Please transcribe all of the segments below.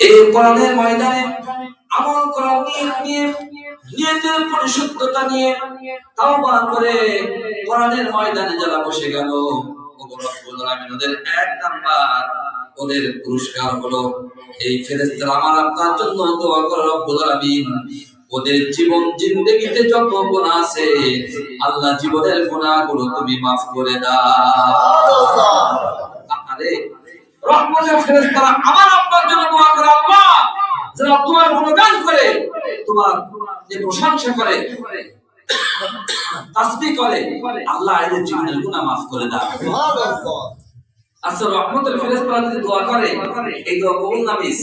এই কোরআনের ময়দানে আমল করার নিয়ত নিয়ে, নিয়তের পরিশুদ্ধতা নিয়ে করে কোরআনের ময়দানে যারা বসে গেল ওদের এক নাম্বার, ওদের পুরস্কার হলো, এই ফেরেশতারা আমার আপনার জন্য দোয়া রব্বুল আলামিন, ওদের জীবন জিন্দেগিতে যত গুনাহ আছে, আল্লাহ জীবনের গুনাহগুলো তুমি মাফ করে দাও। রহমতের ফেরেশতারা আমার আপনার জন্য দোয়া করে, আল্লাহ! যারা তোমার গুণগান করে, তোমার যে প্রশংসা করে তাসবিহ করে, আল্লাহ এদের জীবনের মাফ করে দাও। আচ্ছা রহমতের ফেরেশতারা যদি দোয়া করে, এই দোয়া কবুল না মিস?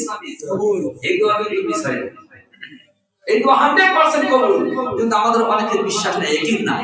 এই দোয়া কিন্তু মিস হয় এই দোয়া হান্ড্রেড পার্সেন্ট কবুল, কিন্তু আমাদের অনেকের বিশ্বাস নেই, একই নাই।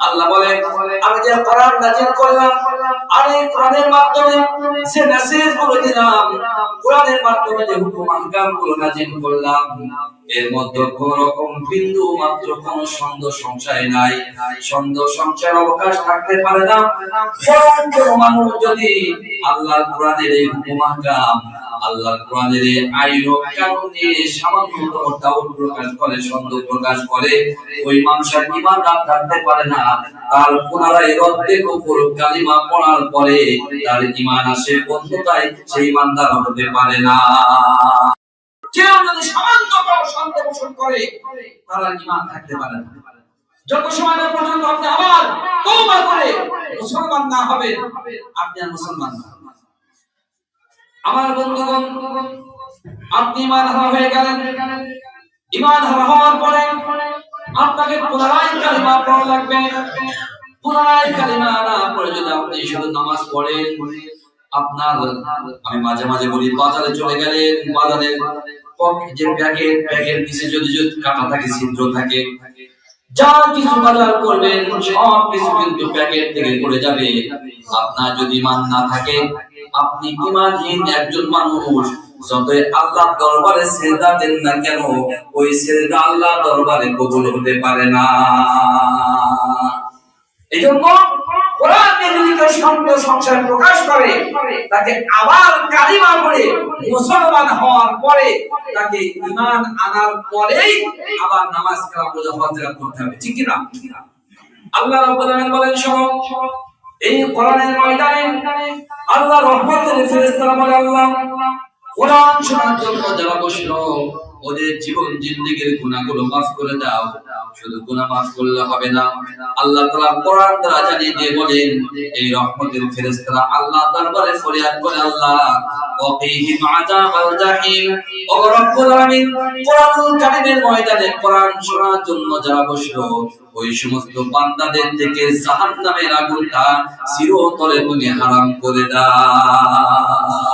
আল্লাহ আমি যে কোরআন নাজিল করলাম, আর এই কোরআনের মাধ্যমে যে মেসেজগুলো দিলাম, কোরআনের মাধ্যমে যে হুকুম আহকামগুলো নাজিল করলাম, এর মধ্যে কোন রকম বিন্দু মাত্র কোন সন্দেহ সংশয় নাই। সন্দেহ সংশয়ের অবকাশ থাকতে পারে না। কোন মানুষ যদি আল্লাহর কোরআনের এই হুকুম আহকাম আল্লাহর কোরআনের আইন ও কানুন সামান্যতম ডাউট প্রকাশ করে, সন্দেহ প্রকাশ করে, ওই মানুষের ঈমান আর থাকতে পারে না। তার পুনরায় রদ্দের উপর কালিমা পড়ার পরে তার ঈমান আসে বন্ধুতায় সেই ইমানদার হতে পারে না। কেউ যদি সামান্যতম সন্দেহ পোষণ করে, তার ঈমান থাকতে পারে না। যত সময় পর্যন্ত আপনি আবার তওবা করে মুসলমান না হবেন, আপনি আর মুসলমান না আমার বন্ধুগণ, আপনি ইমান হারা হয়ে গেলেন। ইমান হারা হওয়ার পরে আপনাকে পুনরায় কালিমা পড়া লাগবে। পুনরায় কালিমা না পড়ে যদি আপনি শুধু নামাজ পড়েন, আপনার, আমি মাঝে মাঝে বলি, বাজারে চলে গেলেন বাজারের যে প্যাকেট প্যাকেট নিচে যদি যদি কাটা থাকে, ছিদ্র থাকে, যা কিছু বাজার করবেন, সব কিছু কিন্তু প্যাকেট থেকে পড়ে যাবে। আপনার যদি মান না থাকে আপনি ইমানহীন একজন মানুষ, যতই আল্লাহ দরবারে সেজদা দেন না কেন, ওই সেজদা আল্লাহ দরবারে কবুল হতে পারে না। এই জন্য কোরআন যদি কেউ সংশয় প্রকাশ করে, তাকে আবার কালিমা পড়ে মুসলমান হওয়ার পরে তাকে ইমান আনার পরেই আবার নামাজ কালাম রোজা করতে হবে। ঠিক কি না আল্লাহ রাব্বুল আলামিন বলেন, শোনো এই কোরআনের ময়দানে আল্লাহ রহমতের ফেরেশতারা বলে আল্লাহ কোরআন শোনার জন্য যারা বসল ওদের জীবন জিন্দেগির গুনাহগুলো মাফ করে দাও। শুধু গুনাহ মাফ করলে হবে না। আল্লাহ তাআলা কোরআন দ্বারা জানিয়ে দিয়ে বলেন, এই রহমতের ফেরেশতারা আল্লাহ দরবারে ফরিয়াদ করে আল্লাহ, ওয়াকিহিম জাহিম ও রব্বুল কারীমের ময়দানে কোরআন শোনার জন্য যারা বসল, ওই সমস্ত বান্দাদের থেকে জাহান্নামের আগুনটা চিরতরে তুমি হারাম করে দাও।